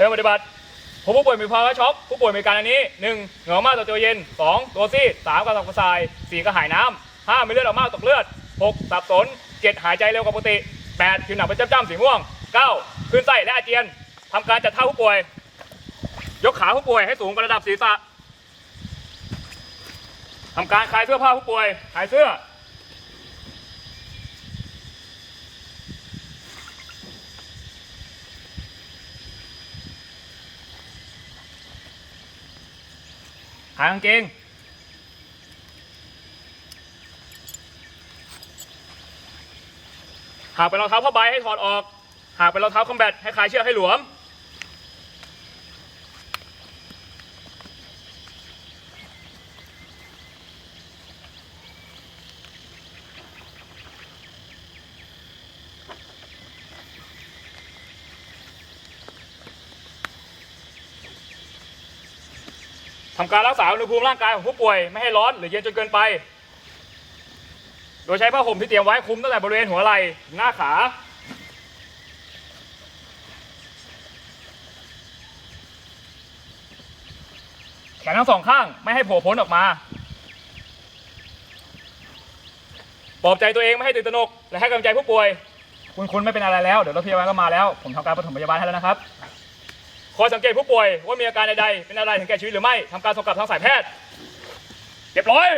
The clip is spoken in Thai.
เริ่มปฏิบัติผู้ป่วยมีภาวะช็อกผู้ป่วยมีการอันนี้หนึ่งเหงื่อมากต่อตัวเย็นสองตัวซีดสามกระสับกระส่ายสี่กระหายน้ำห้ามีเลือดออกมากตกเลือดหกสับสนเจ็ดหายใจเร็วกว่าปกติแปดผิวหนังเป็นจ้ำๆสีม่วงเก้าคลื่นไส้และอาเจียนทำการจัดท่าผู้ป่วย ยกขาผู้ป่วยให้สูงกว่าระดับศีรษะทำการคลายเสื้อผ้าผู้ป่วยคลายเสื้อ ขากางเกง หากเป็นรองเท้าผ้าใบให้ถอดออก หากเป็นรองเท้าคอมแบทให้คลายเชือกให้หลวม ทำการรักษาอุณหภูมิร่างกายของผู้ป่วยไม่ให้ร้อนหรือเย็นจนเกินไป โดยใช้ผ้าห่มที่เตรียมไว้คุมตั้งแต่บริเวณหัวไหล่หน้าขา แขนทั้งสองข้างไม่ให้โผล่พ้นออกมาปลอบใจตัวเองไม่ให้ตื่นตระหนกและให้กำลังใจผู้ป่วย คุณคุณไม่เป็นอะไรแล้ว เดี๋ยวรถพยาบาลก็มาแล้ว ผมทำการปฐมพยาบาลให้แล้วนะครับ คอยสังเกตผู้ป่วยว่ามีอาการใดๆเป็นอะไรถึงแก่ชีวิตหรือไม่ทำการส่งกลับทางสายแพทย์เรียบร้อย